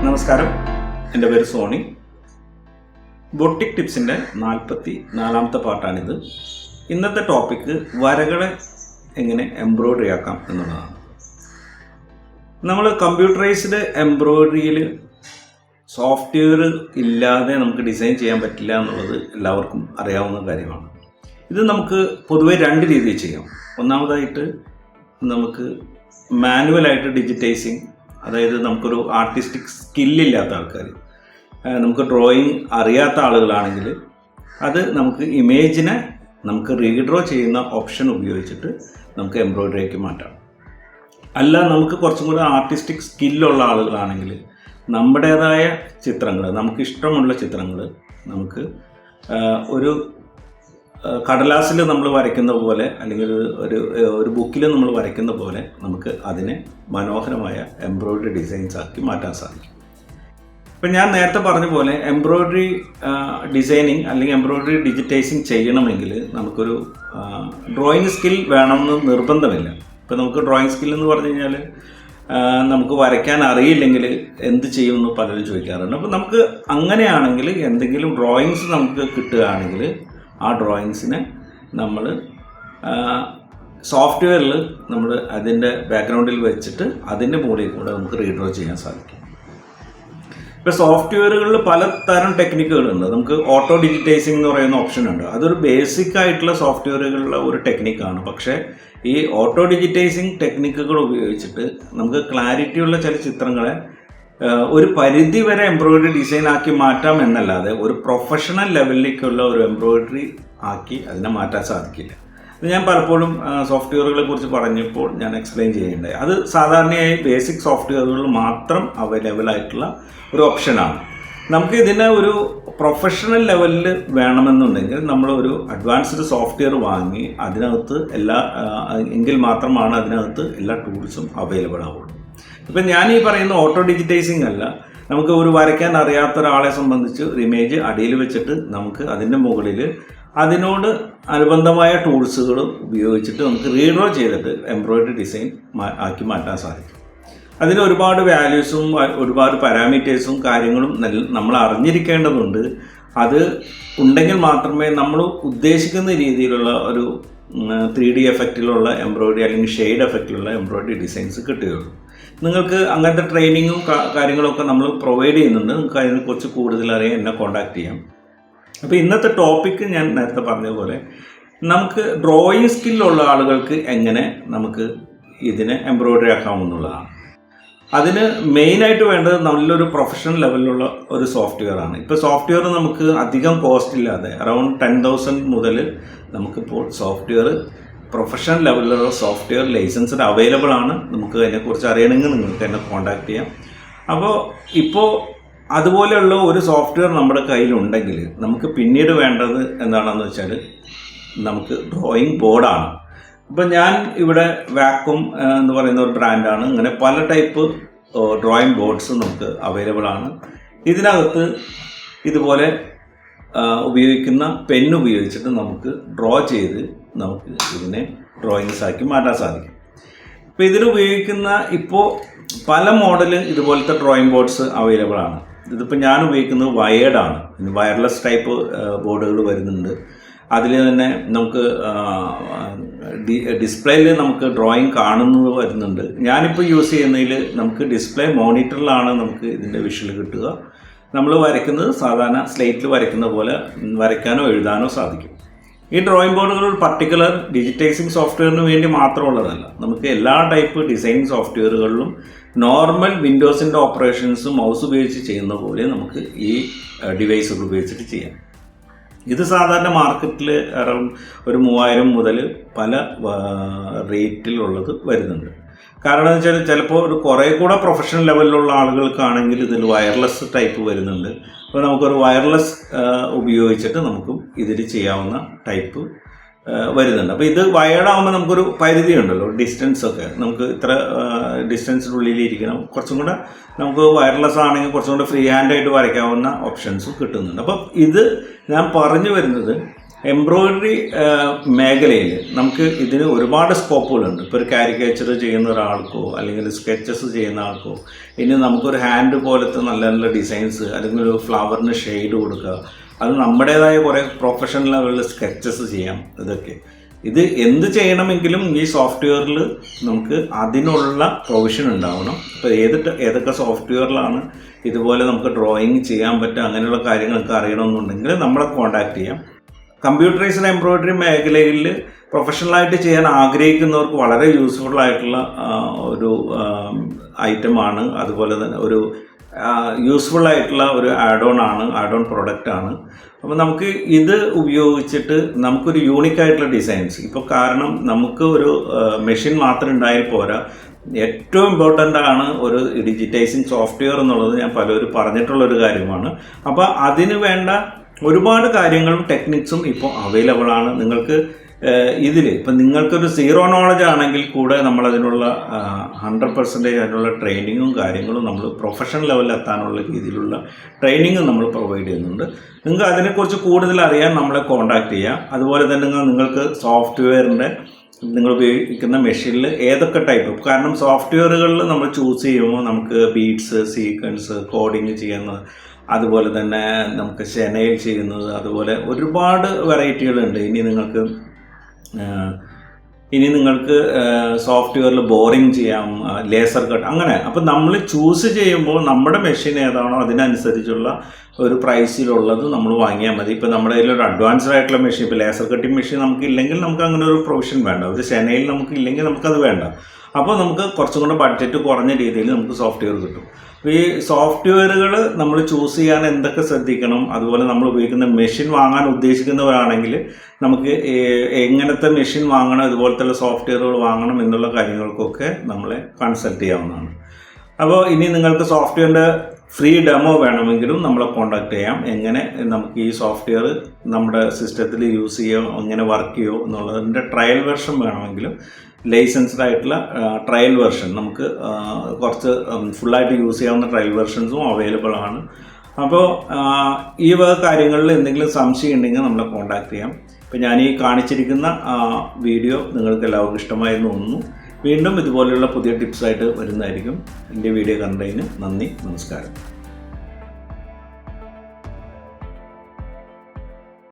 നമസ്കാരം. എന്റെ പേര് സോണി. ബൊട്ടിക് ടിപ്സിന്റെ നാൽപ്പത്തി നാലാമത്തെ പാർട്ടാണിത്. ഇന്നത്തെ ടോപ്പിക്ക് വരകളെ എങ്ങനെ എംബ്രോയ്ഡറി ആക്കാം എന്നുള്ളതാണ്. നമ്മൾ കമ്പ്യൂട്ടറൈസ്ഡ് എംബ്രോയ്ഡറിയിൽ സോഫ്റ്റ്വെയർ ഇല്ലാതെ നമുക്ക് ഡിസൈൻ ചെയ്യാൻ പറ്റില്ല എന്നുള്ളത് എല്ലാവർക്കും അറിയാവുന്ന കാര്യമാണ്. ഇത് നമുക്ക് പൊതുവേ രണ്ട് രീതിയിൽ ചെയ്യാം. ഒന്നാമതായിട്ട് നമുക്ക് മാനുവലായിട്ട് ഡിജിറ്റൈസിങ് അതായത് നമുക്കൊരു ആർട്ടിസ്റ്റിക് സ്കില്ലില്ലാത്ത ആൾക്കാർ. നമുക്ക് ഡ്രോയിങ് അറിയാത്ത ആളുകളാണെങ്കിൽ അത് നമുക്ക് ഇമേജിനെ നമുക്ക് റീഡ്രോ ചെയ്യുന്ന ഓപ്ഷൻ ഉപയോഗിച്ചിട്ട് നമുക്ക് എംബ്രോയ്ഡറിക്ക് മാറ്റാം. അല്ല നമുക്ക് കുറച്ചും കൂടെ ആർട്ടിസ്റ്റിക് സ്കില്ലുള്ള ആളുകളാണെങ്കിൽ നമ്മുടേതായ ചിത്രങ്ങൾ നമുക്കിഷ്ടമുള്ള ചിത്രങ്ങൾ നമുക്ക് ഒരു കടലാസിൽ നമ്മൾ വരയ്ക്കുന്ന പോലെ അല്ലെങ്കിൽ ഒരു- ഒരു ബുക്കിൽ നമ്മൾ വരയ്ക്കുന്ന പോലെ നമുക്ക് അതിനെ മനോഹരമായ എംബ്രോയ്ഡറി ഡിസൈൻസ് ആക്കി മാറ്റാൻ സാധിക്കും. ഇപ്പം ഞാൻ നേരത്തെ പറഞ്ഞ പോലെ എംബ്രോയ്ഡറി ഡിസൈനിങ് അല്ലെങ്കിൽ എംബ്രോയ്ഡറി ഡിജിറ്റൈസിങ് ചെയ്യണമെങ്കിൽ നമുക്കൊരു ഡ്രോയിങ് സ്കിൽ വേണമെന്ന് നിർബന്ധമില്ല. ഇപ്പം നമുക്ക് ഡ്രോയിങ് സ്കിൽ എന്ന് പറഞ്ഞു കഴിഞ്ഞാൽ നമുക്ക് വരയ്ക്കാൻ അറിയില്ലെങ്കിൽ എന്ത് ചെയ്യുമെന്ന് പലരും ചോദിക്കാറുണ്ട്. അപ്പോൾ നമുക്ക് അങ്ങനെയാണെങ്കിൽ എന്തെങ്കിലും ഡ്രോയിങ്സ് നമുക്ക് കിട്ടുകയാണെങ്കിൽ ആ ഡ്രോയിങ്സിനെ നമ്മൾ സോഫ്റ്റ്വെയറിൽ നമ്മൾ അതിന്റെ ബാക്ക്ഗ്രൗണ്ടിൽ വെച്ചിട്ട് അതിന്റെ മുകളിൽ കൂടെ നമുക്ക് റീഡ്രോ ചെയ്യാൻ സാധിക്കും. ഇപ്പോൾ സോഫ്റ്റ്വെയറുകളിൽ പലതരം ടെക്നിക്കുകളുണ്ട് നമുക്ക് ഓട്ടോ ഡിജിറ്റൈസിംഗ് എന്ന് പറയുന്ന ഓപ്ഷൻ ഉണ്ട്. അതൊരു ബേസിക് ആയിട്ടുള്ള സോഫ്റ്റ്വെയറുകളിലെ ഒരു ടെക്നിക്കാണ് പക്ഷേ ഈ ഓട്ടോ ഡിജിറ്റൈസിങ് ടെക്നിക്കുകൾ ഉപയോഗിച്ചിട്ട് നമുക്ക് ക്ലാരിറ്റിയുള്ള ചില ചിത്രങ്ങളെ ഒരു പരിധി വരെ എംബ്രോയിഡറി ഡിസൈൻ ആക്കി മാറ്റാം എന്നല്ലാതെ ഒരു പ്രൊഫഷണൽ ലെവലിലേക്കുള്ള ഒരു എംബ്രോയിഡറി ആക്കി അതിനെ മാറ്റാൻ സാധിക്കില്ല. ഞാൻ പലപ്പോഴും സോഫ്റ്റ്വെയറുകളെ കുറിച്ച് പറഞ്ഞപ്പോൾ ഞാൻ എക്സ്പ്ലെയിൻ ചെയ്യേണ്ടത്. അത് സാധാരണയായി ബേസിക് സോഫ്റ്റ്വെയറുകൾ മാത്രം അവൈലബിൾ ആയിട്ടുള്ള ഒരു ഓപ്ഷനാണ്. നമുക്ക് ഇതിനെ ഒരു പ്രൊഫഷണൽ ലെവലിൽ വേണമെന്നുണ്ടെങ്കിൽ നമ്മൾ ഒരു അഡ്വാൻസ്ഡ് സോഫ്റ്റ്വെയർ വാങ്ങി അതിനകത്ത് എല്ലാ എങ്കിൽ മാത്രമാണ് അതിനകത്ത് എല്ലാ ടൂൾസും അവൈലബിൾ ആവുള്ളൂ. ഇപ്പം ഞാൻ ഈ പറയുന്ന ഓട്ടോ ഡിജിറ്റൈസിങ് അല്ല. നമുക്ക് ഒരു വരയ്ക്കാൻ അറിയാത്ത ഒരാളെ സംബന്ധിച്ച് ഒരു ഇമേജ് അടിയിൽ വെച്ചിട്ട് നമുക്ക് അതിന്റെ മുകളിൽ അതിനോട് അനുബന്ധമായ ടൂൾസുകൾ ഉപയോഗിച്ചിട്ട് നമുക്ക് റീഡ്രോ ചെയ്തിട്ട് എംബ്രോയിഡറി ഡിസൈൻ ആക്കി മാറ്റാൻ സാധിക്കും. അതിന് ഒരുപാട് വാല്യൂസും ഒരുപാട് പാരാമീറ്റേഴ്സും കാര്യങ്ങളും നമ്മൾ അറിഞ്ഞിരിക്കേണ്ടതുണ്ട്. അത് ഉണ്ടെങ്കിൽ മാത്രമേ നമ്മൾ ഉദ്ദേശിക്കുന്ന രീതിയിലുള്ള ഒരു ത്രീ ഡി എഫക്റ്റിലുള്ള എംബ്രോയിഡറി അല്ലെങ്കിൽ ഷെയ്ഡ് എഫക്റ്റിലുള്ള എംബ്രോയിഡറി ഡിസൈൻസ് കിട്ടുകയുള്ളൂ. നിങ്ങൾക്ക് അങ്ങനത്തെ ട്രെയിനിങ്ങും കാര്യങ്ങളൊക്കെ നമ്മൾ പ്രൊവൈഡ് ചെയ്യുന്നുണ്ട്. നിങ്ങൾക്ക് അതിനെക്കുറിച്ച് കൂടുതൽ അറിയാൻ എന്നെ കോൺടാക്ട് ചെയ്യാം. അപ്പോൾ ഇന്നത്തെ ടോപ്പിക്ക് ഞാൻ നേരത്തെ പറഞ്ഞതുപോലെ നമുക്ക് ഡ്രോയിങ് സ്കില്ലുള്ള ആളുകൾക്ക് എങ്ങനെ നമുക്ക് ഇതിനെ എംബ്രോയിഡറി ആക്കാമെന്നുള്ളതാണ് അതിന് മെയിനായിട്ട് വേണ്ടത് നല്ലൊരു പ്രൊഫഷണൽ ലെവലിലുള്ള ഒരു സോഫ്റ്റ്വെയർ ആണ്. ഇപ്പോൾ സോഫ്റ്റ്വെയർ നമുക്ക് അധികം കോസ്റ്റ് ഇല്ലാതെ അറൗണ്ട് ടെൻ തൗസൻഡ് മുതൽ നമുക്കിപ്പോൾ സോഫ്റ്റ്വെയർ പ്രൊഫഷണൽ ലെവലിലുള്ള സോഫ്റ്റ്വെയർ ലൈസൻസ് അവൈലബിൾ ആണ്. നമുക്ക് അതിനെക്കുറിച്ച് അറിയണമെങ്കിൽ നിങ്ങൾക്ക് എന്നെ കോൺടാക്ട് ചെയ്യാം. അപ്പോൾ ഇപ്പോൾ അതുപോലെയുള്ള ഒരു സോഫ്റ്റ്വെയർ നമ്മുടെ കയ്യിലുണ്ടെങ്കിൽ നമുക്ക് പിന്നീട് വേണ്ടത് എന്താണെന്ന് വെച്ചാൽ നമുക്ക് ഡ്രോയിങ് ബോർഡാണ് ഇപ്പം ഞാൻ ഇവിടെ വാക്കും എന്ന് പറയുന്ന ഒരു ബ്രാൻഡാണ് ഇങ്ങനെ പല ടൈപ്പ് ഡ്രോയിങ് ബോർഡ്സ് നമുക്ക് അവൈലബിൾ ആണ്. ഇതിനകത്ത് ഇതുപോലെ ഉപയോഗിക്കുന്ന പെൻ ഉപയോഗിച്ചിട്ട് നമുക്ക് ഡ്രോ ചെയ്ത് നമുക്ക് ഇതിനെ ഡ്രോയിങ്സ് ആക്കി മാറ്റാൻ സാധിക്കും. ഇപ്പോൾ ഇതിൽ ഉപയോഗിക്കുന്ന ഇപ്പോൾ പല മോഡൽ ഇതുപോലത്തെ ഡ്രോയിങ് ബോർഡ്സ് അവൈലബിൾ ആണ്. ഇതിപ്പോൾ ഞാൻ ഉപയോഗിക്കുന്നത് വയേർഡ് ആണ്. വയർലെസ് ടൈപ്പ് ബോർഡുകൾ വരുന്നുണ്ട്. അതിൽ തന്നെ നമുക്ക് ഡിസ്പ്ലേയിൽ നമുക്ക് ഡ്രോയിങ് കാണുന്നത് വരുന്നുണ്ട്. ഞാനിപ്പോൾ യൂസ് ചെയ്യുന്നതിൽ നമുക്ക് ഡിസ്പ്ലേ മോണിറ്ററിലാണ് നമുക്ക് ഇതിന്റെ വിഷ്വൽ കിട്ടുക. നമ്മൾ വരയ്ക്കുന്നത് സാധാരണ സ്ലേറ്റിൽ വരയ്ക്കുന്ന പോലെ വരയ്ക്കാനോ എഴുതാനോ സാധിക്കും. ഈ ഡ്രോയിങ് ബോർഡുകൾ ഒരു പർട്ടിക്കുലർ ഡിജിറ്റൈസിങ് സോഫ്റ്റ്വെയറിന് വേണ്ടി മാത്രമുള്ളതല്ല. നമുക്ക് എല്ലാ ടൈപ്പ് ഡിസൈൻ സോഫ്റ്റ്വെയറുകളിലും നോർമൽ വിൻഡോസിന്റെ ഓപ്പറേഷൻസ് മൗസ് ഉപയോഗിച്ച് ചെയ്യുന്ന പോലെ നമുക്ക് ഈ ഡിവൈസുകൾ ഉപയോഗിച്ചിട്ട് ചെയ്യാം. ഇത് സാധാരണ മാർക്കറ്റിൽ അറൗണ്ട് ഒരു മൂവായിരം മുതൽ പല റേറ്റിലുള്ളത് വരുന്നുണ്ട്. കാരണം വെച്ചാൽ ചിലപ്പോൾ ഒരു കുറേ കൂടെ പ്രൊഫഷണൽ ലെവലിലുള്ള ആളുകൾക്കാണെങ്കിൽ ഇതിൽ വയർലെസ് ടൈപ്പ് വരുന്നുണ്ട്. അപ്പോൾ നമുക്കൊരു വയർലെസ് ഉപയോഗിച്ചിട്ട് നമുക്കും ഇതിൽ ചെയ്യാവുന്ന ടൈപ്പ് വരുന്നുണ്ട്. അപ്പോൾ ഇത് വയേർഡാകുമ്പോൾ നമുക്കൊരു പരിധി ഉണ്ടല്ലോ ഡിസ്റ്റൻസ് ഒക്കെ. നമുക്ക് ഇത്ര ഡിസ്റ്റൻസിനുള്ളിൽ ഇരിക്കണം. കുറച്ചും കൂടെ നമുക്ക് വയർലെസ് ആണെങ്കിൽ കുറച്ചും കൂടെ ഫ്രീ ഹാൻഡായിട്ട് വരയ്ക്കാവുന്ന ഓപ്ഷൻസും കിട്ടുന്നുണ്ട്. അപ്പോൾ ഇത് ഞാൻ പറഞ്ഞു വരുന്നത് എംബ്രോയിഡറി മേഖലയിൽ നമുക്ക് ഇതിന് ഒരുപാട് സ്കോപ്പുകളുണ്ട്. ഇപ്പോൾ ഒരു കാരിക്കേച്ചർ ചെയ്യുന്ന ഒരാൾക്കോ അല്ലെങ്കിൽ സ്കെച്ചസ് ചെയ്യുന്ന ആൾക്കോ ഇനി നമുക്കൊരു ഹാൻഡ് പോലത്തെ നല്ല നല്ല ഡിസൈൻസ് അല്ലെങ്കിൽ ഒരു ഫ്ലവറിന് ഷെയ്ഡ് കൊടുക്കുക അത് നമ്മുടേതായ കുറേ പ്രൊഫഷണൽ ലെവലിൽ സ്കെച്ചസ് ചെയ്യാം ഇതൊക്കെ. ഇത് എന്ത് ചെയ്യണമെങ്കിലും ഈ സോഫ്റ്റ്വെയറിൽ നമുക്ക് അതിനുള്ള പ്രൊവിഷൻ ഉണ്ടാവണം. ഇപ്പോൾ ഏത് ഏതൊക്കെ സോഫ്റ്റ്വെയറിലാണ് ഇതുപോലെ നമുക്ക് ഡ്രോയിങ് ചെയ്യാൻ പറ്റുക അങ്ങനെയുള്ള കാര്യങ്ങളൊക്കെ അറിയണമെന്നുണ്ടെങ്കിൽ നമ്മളെ കോൺടാക്ട് ചെയ്യാം. കമ്പ്യൂട്ടറൈസ്ഡ് എംബ്രോയിഡറി മേഖലയിൽ പ്രൊഫഷണലായിട്ട് ചെയ്യാൻ ആഗ്രഹിക്കുന്നവർക്ക് വളരെ യൂസ്ഫുൾ ആയിട്ടുള്ള ഒരു ഐറ്റമാണ് അതുപോലെ തന്നെ ഒരു യൂസ്ഫുൾ ആയിട്ടുള്ള ഒരു ആഡ് ഓൺ ആണ് ആഡ് ഓൺ പ്രൊഡക്റ്റ് ആണ്. അപ്പോൾ നമുക്ക് ഇത് ഉപയോഗിച്ചിട്ട് നമുക്കൊരു യൂണിക് ആയിട്ടുള്ള ഡിസൈൻസ് ഇപ്പോൾ കാരണം നമുക്ക് ഒരു മെഷീൻ മാത്രം ഉണ്ടായാൽ പോരാ. ഏറ്റവും ഇമ്പോർട്ടന്റ് ആണ് ഒരു ഡിജിറ്റൈസിങ് സോഫ്റ്റ്വെയർ എന്നുള്ളത് ഞാൻ പലരും പറഞ്ഞിട്ടുള്ള ഒരു കാര്യമാണ്. അപ്പോൾ അതിന് വേണ്ട ഒരുപാട് കാര്യങ്ങളും ടെക്നിക്സും ഇപ്പോൾ അവൈലബിൾ ആണ്. നിങ്ങൾക്ക് ഇതിൽ ഇപ്പം നിങ്ങൾക്കൊരു സീറോ നോളജ് ആണെങ്കിൽ കൂടെ നമ്മളതിനുള്ള ഹൺഡ്രഡ് പെർസെന്റേജ് അതിനുള്ള ട്രെയിനിങ്ങും കാര്യങ്ങളും നമ്മൾ പ്രൊഫഷണൽ ലെവലിൽ എത്താനുള്ള രീതിയിലുള്ള ട്രെയിനിങ്ങും നമ്മൾ പ്രൊവൈഡ് ചെയ്യുന്നുണ്ട്. നിങ്ങൾക്ക് അതിനെക്കുറിച്ച് കൂടുതൽ അറിയാൻ നമ്മളെ കോൺടാക്ട് ചെയ്യാം. അതുപോലെ തന്നെ നിങ്ങൾ- നിങ്ങൾക്ക് സോഫ്റ്റ്വെയറിന്റെ നിങ്ങൾ ഉപയോഗിക്കുന്ന മെഷീനിൽ ഏതൊക്കെ ടൈപ്പ് കാരണം സോഫ്റ്റ്വെയറുകളിൽ നമ്മൾ ചൂസ് ചെയ്യുമ്പോൾ നമുക്ക് ബീറ്റ്സ് സീക്വൻസ് കോഡിങ് ചെയ്യുന്നത് അതുപോലെ തന്നെ നമുക്ക് ശനയിൽ ചെയ്യുന്നത് അതുപോലെ ഒരുപാട് വെറൈറ്റികളുണ്ട്. ഇനി നിങ്ങൾക്ക് ഇനി നിങ്ങൾക്ക് സോഫ്റ്റ്വെയറിൽ ബോറിംഗ് ചെയ്യാം ലേസർ കട്ട് അങ്ങനെ. അപ്പം നമ്മൾ ചൂസ് ചെയ്യുമ്പോൾ നമ്മുടെ മെഷീൻ ഏതാണോ അതിനനുസരിച്ചുള്ള ഒരു പ്രൈസിലുള്ളത് നമ്മൾ വാങ്ങിയാൽ മതി. ഇപ്പോൾ നമ്മുടെ കയ്യിൽ ഒരു അഡ്വാൻസ്ഡ് ആയിട്ടുള്ള മെഷീൻ ഇപ്പോൾ ലേസർ കട്ടിംഗ് മെഷീൻ നമുക്ക് ഇല്ലെങ്കിൽ നമുക്ക് അങ്ങനെ ഒരു പ്രൊവിഷൻ വേണ്ട. ഒരു ശനയിൽ നമുക്ക് ഇല്ലെങ്കിൽ നമുക്കത് വേണ്ട. അപ്പോൾ നമുക്ക് കുറച്ചും കൂടെ ബഡ്ജറ്റ് കുറഞ്ഞ രീതിയിൽ നമുക്ക് സോഫ്റ്റ്വെയർ കിട്ടും. അപ്പോൾ ഈ സോഫ്റ്റ്വെയറുകൾ നമ്മൾ ചൂസ് ചെയ്യാൻ എന്തൊക്കെ ശ്രദ്ധിക്കണം? അതുപോലെ നമ്മൾ ഉപയോഗിക്കുന്ന മെഷീൻ വാങ്ങാൻ ഉദ്ദേശിക്കുന്നവരാണെങ്കിൽ നമുക്ക് എങ്ങനത്തെ മെഷീൻ വാങ്ങണം ഇതുപോലത്തെ സോഫ്റ്റ്വെയറുകൾ വാങ്ങണം എന്നുള്ള കാര്യങ്ങൾക്കൊക്കെ നമ്മളെ കൺസൾട്ട് ചെയ്യാവുന്നതാണ്. അപ്പോൾ ഇനി നിങ്ങൾക്ക് സോഫ്റ്റ്വെയറിന്റെ ഫ്രീ ഡെമോ വേണമെങ്കിലും നമ്മളെ കോൺടാക്ട് ചെയ്യാം. എങ്ങനെ നമുക്ക് ഈ സോഫ്റ്റ്വെയർ നമ്മുടെ സിസ്റ്റത്തിൽ യൂസ് ചെയ്യോ എങ്ങനെ വർക്ക് ചെയ്യോ എന്നുള്ളതിന്റെ ട്രയൽ വെർഷൻ വേണമെങ്കിലും ലൈസൻസ്ഡ് ആയിട്ടുള്ള ട്രയൽ വെർഷൻ നമുക്ക് കുറച്ച് ഫുള്ളായിട്ട് യൂസ് ചെയ്യാവുന്ന ട്രയൽ വെർഷൻസും അവൈലബിൾ ആണ്. അപ്പോൾ ഈ വക കാര്യങ്ങളിൽ എന്തെങ്കിലും സംശയം ഉണ്ടെങ്കിൽ നമ്മളെ കോൺടാക്ട് ചെയ്യാം. ഇപ്പോൾ ഞാൻ ഈ കാണിച്ചിരിക്കുന്ന വീഡിയോ നിങ്ങൾക്ക് എല്ലാവർക്കും ഇഷ്ടമായി ഒന്നും വീണ്ടും ഇതുപോലെയുള്ള പുതിയ ടിപ്സായിട്ട് വരുന്നതായിരിക്കും. എന്റെ വീഡിയോ കണ്ടതിന് നന്ദി നമസ്കാരം.